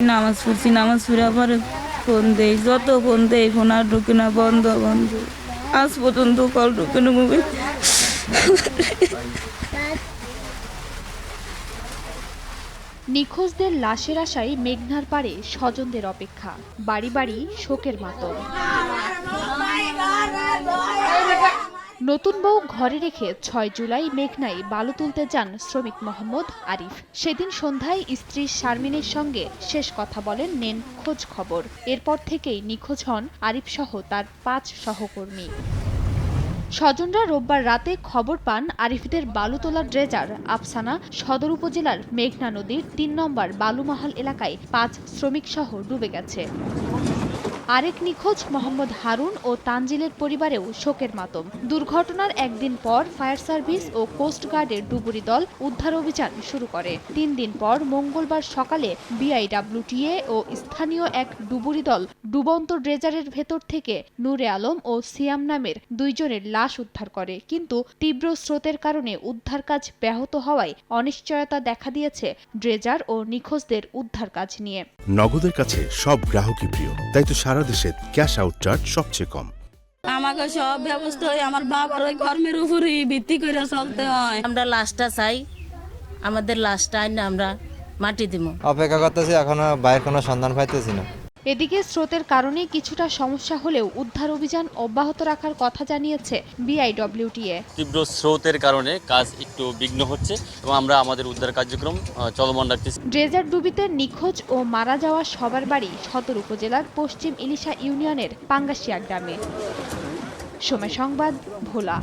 নামাজ পড়ছি, নামাজ পড়ার পরে ফোন দেই, যত ফোন দেই, ফোন আর ঢুকে না, বন্ধ বন্ধ। আজ পর্যন্ত কল ঢুকে না মোবাইল নিখোঁজদের লাশের আশায় মেঘনার পারে স্বজনদের অপেক্ষা, বাড়ি বাড়ি শোকের মাতম নতুন বউ ঘরে রেখে ছয় জুলাই মেঘনায় বালু তুলতে যান শ্রমিক মোহাম্মদ আরিফ। সেদিন সন্ধ্যায় স্ত্রী শারমিনের সঙ্গে শেষ কথা বলেন নেন খোঁজ খবর। এরপর থেকেই নিখোঁজ হন আরিফ সহ তার পাঁচ সহকর্মী। স্বজনরা রোববার রাতে খবর পান আরিফদের বালু তোলার ড্রেজার আফসানা সদর উপজেলার মেঘনা নদীর তিন নম্বর বালুমহাল এলাকায় পাঁচ শ্রমিক সহ ডুবে গেছে। আরেক নিখোঁজ মোহাম্মদ হারুন ও তানজিলের পরিবারেও শোকের মাতম। দুর্ঘটনার একদিন পর ফায়ার সার্ভিস ও কোস্টগার্ডের ডুবুরি দল উদ্ধার অভিযান শুরু করে। তিন দিন পর মঙ্গলবার সকালে বিআইডব্লিউটিএ ও স্থানীয় এক ডুবুরি দল ডুবন্ত ড্রেজারের ভেতর থেকে নূরে আলম ও সিয়াম নামের দুইজনের লাশ উদ্ধার করে। কিন্তু তীব্র স্রোতের কারণে উদ্ধার কাজ ব্যাহত হওয়ায় অনিশ্চয়তা দেখা দিয়েছে ড্রেজার ও নিখোঁজদের উদ্ধার কাজ নিয়ে। নগদের কাছে সব গ্রাহকই প্রিয়, তাই তো সারা দেশে ক্যাশ আউট চার্জ সবচেয়ে কম। আমাকে সব ব্যবস্থা হয় আমার বাবার ওই কর্মের উপরেই ভিত্তি করে চলতে হয়। আমরা লাশটা চাই আমাদের লাশটা আইন আমরা মাটি দিব অপেক্ষা করতেছি এখনও বাইরের কোনো সন্ধান পাইতেছি না। এদিকে স্রোতের কারণে কিছুটা সমস্যা হলেও উদ্ধার অভিযান অব্যাহত রাখার কথা জানিয়েছে বিআইডব্লিউটিএ। তীব্র স্রোতের কারণে কাজ একটু বিঘ্ন হচ্ছে এবং আমরা আমাদের উদ্ধার কার্যক্রম চলমান রাখছি ড্রেজার ডুবিতে নিখোঁজ ও মারা যাওয়া সবার বাড়ি সদর উপজেলার পশ্চিম ইলিশা ইউনিয়নের পাঙ্গাশিয়া গ্রামে। সময় সংবাদ ভোলা।